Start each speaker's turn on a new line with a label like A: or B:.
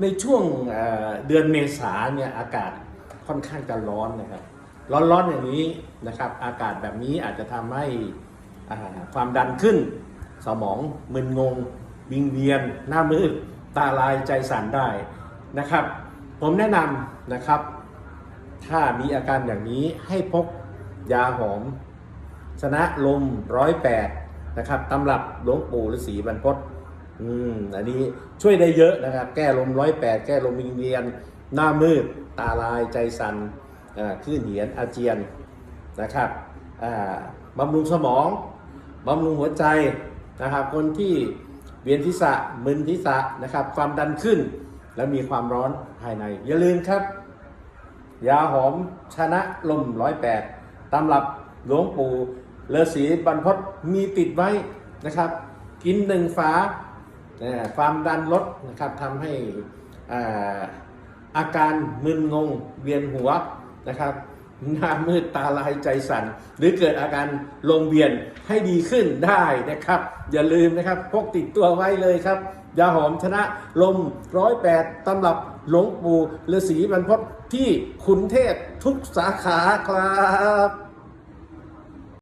A: ในช่วงเดือนเมษาเนี่ยอากาศค่อนข้างจะร้อนนะครับ ร้อนๆอย่างนี้นะครับ อากาศแบบนี้อาจจะทำให้ความดันขึ้น สมองมึนงง วิงเวียน หน้ามืดตาลายใจสั่นได้นะครับ ผมแนะนำนะครับ ถ้ามีอาการอย่างนี้ให้พกยาหอม ชนะลมร้อยแปดนะครับตำรับหลวงปู่ฤาษีบรรพต อืมอันนี้ช่วยได้เยอะนะครับ แก้ลมร้อยแปดแก้ลมวิงเวียน หน้ามืด ตาลายใจสัน่นอ่าคลื่นเหียนอาเจียนนะครับอ่าบำรุงสมองบำรุงหัวใจนะครับ คนที่เวียนทิศะมึนทิศะนะครับ ความดันขึ้น และมีความร้อนภายใน อย่าลืมครับ ยาหอมชนะลมร้อยแปดตำรับหลวงปู่เลอศีบรรพตมีติดไว้นะครับ กินหนึ่งฝา ความดันลดนะครับทำให้อาอาการมึนงงเวียนหัวนะครับหน้ามืดตาลายใจสั่นหรือเกิดอาการลมเวียนให้ดีขึ้นได้นะครับ อย่าลืมนะครับพกติดตัวไว้เลยครับยาหอมชนะลมร้อยแปดตำรับหลวงปู่ฤาษีบรรพตที่ขุนเทพทุกสาขาครับ